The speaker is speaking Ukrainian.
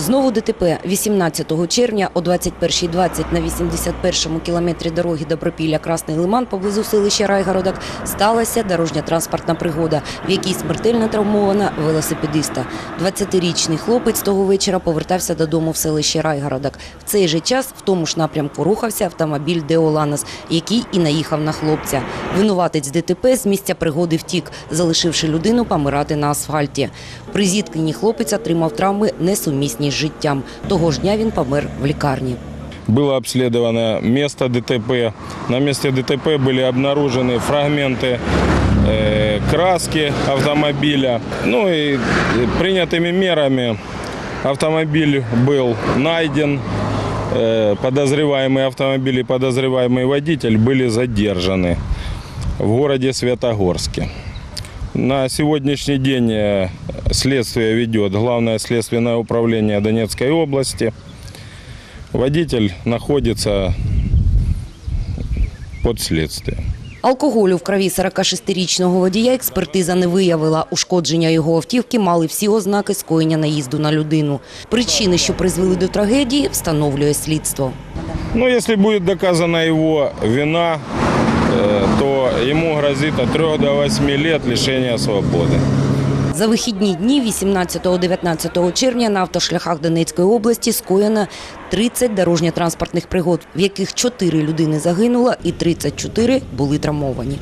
Знову ДТП 18 червня о 21.20 на 81-му кілометрі дороги Добропілля Красний Лиман поблизу селища Райгородок сталася дорожня транспортна пригода, в якій смертельно травмована велосипедиста. 20-річний хлопець того вечора повертався додому в селище Райгородок. В цей же час в тому ж напрямку рухався автомобіль Деоланос, який і наїхав на хлопця. Винуватець ДТП з місця пригоди втік, залишивши людину помирати на асфальті. При зіткненні хлопець отримав травми несумісні з життям. Того ж дня він помер в лікарні. Было обследовано место ДТП. На месте ДТП были обнаружены фрагменты э, краски автомобиля. Ну и э, принятыми мерами автомобиль был найден. Э, Подозреваемый автомобиль и подозреваемый водитель были задержаны в городе Светогорске. На сегодняшний день э, следствие ведет Главное следственное управление Донецкой области. Водитель находится под следствием. Алкоголю в крові 46-річного водія експертиза не виявила. Ушкодження його автівки мали всі ознаки скоєння наїзду на людину. Причини, що призвели до трагедії, встановлює слідство. Но если будет доказана его вина, то йому грозит от 3 до 8 лет лишения свободы. За вихідні дні 18-19 червня на автошляхах Донецької області скоєно 30 дорожньо-транспортних пригод, в яких 4 людини загинуло і 34 були травмовані.